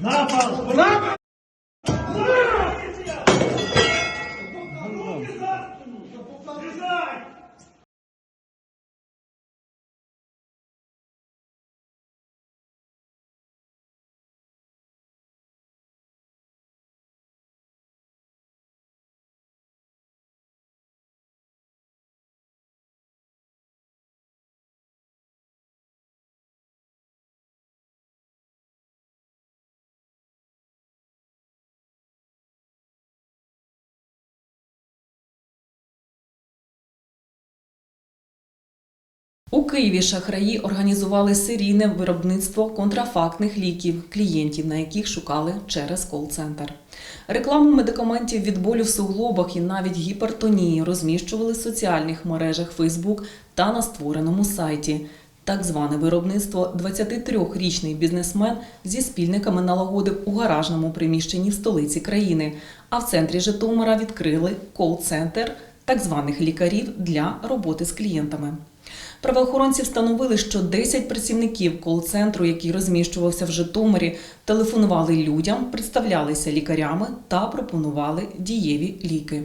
Lá, Paulo, lá, У Києві шахраї організували серійне виробництво контрафактних ліків, клієнтів, на яких шукали через кол-центр. Рекламу медикаментів від болю в суглобах і навіть гіпертонії розміщували в соціальних мережах Facebook та на створеному сайті. Так зване виробництво 23-річний бізнесмен зі спільниками налагодив у гаражному приміщенні в столиці країни. А в центрі Житомира відкрили кол-центр так званих лікарів для роботи з клієнтами. Правоохоронці встановили, що 10 працівників кол-центру, який розміщувався в Житомирі, телефонували людям, представлялися лікарями та пропонували дієві ліки.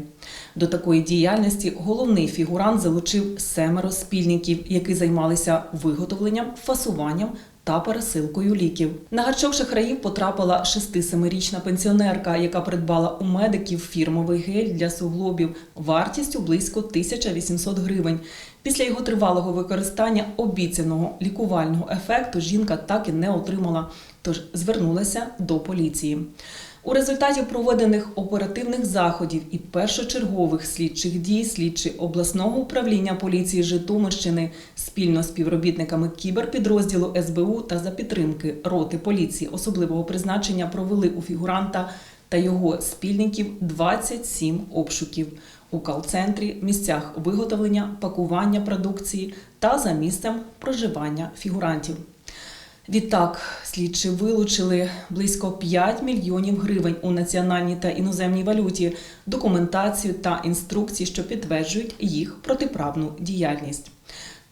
До такої діяльності головний фігурант залучив семеро спільників, які займалися виготовленням, фасуванням та пересилкою ліків. На гачок шахраїв потрапила 6-7-річна пенсіонерка, яка придбала у медиків фірмовий гель для суглобів вартістю близько 1800 гривень. Після його тривалого використання обіцяного лікувального ефекту жінка так і не отримала, тож звернулася до поліції. У результаті проведених оперативних заходів і першочергових слідчих дій слідчі обласного управління поліції Житомирщини спільно з співробітниками кіберпідрозділу СБУ та за підтримки роти поліції особливого призначення провели у фігуранта та його спільників 27 обшуків у кал-центрі, місцях виготовлення, пакування продукції та за місцем проживання фігурантів. Відтак, слідчі вилучили близько 5 мільйонів гривень у національній та іноземній валюті, документацію та інструкції, що підтверджують їх протиправну діяльність.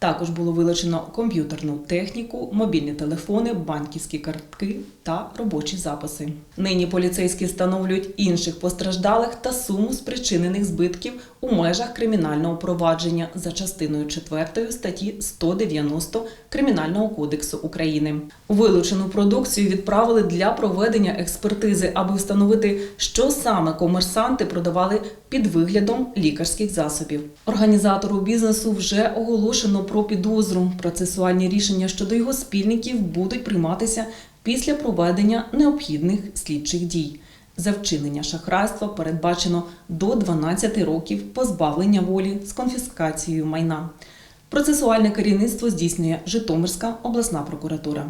Також було вилучено комп'ютерну техніку, мобільні телефони, банківські картки та робочі записи. Нині поліцейські встановлюють інших постраждалих та суму спричинених збитків у межах кримінального провадження за частиною 4 статті 190 Кримінального кодексу України. Вилучену продукцію відправили для проведення експертизи, аби встановити, що саме комерсанти продавали під виглядом лікарських засобів. Організатору бізнесу вже оголошено про підозру. Процесуальні рішення щодо його спільників будуть прийматися після проведення необхідних слідчих дій. За вчинення шахрайства передбачено до 12 років позбавлення волі з конфіскацією майна. Процесуальне керівництво здійснює Житомирська обласна прокуратура.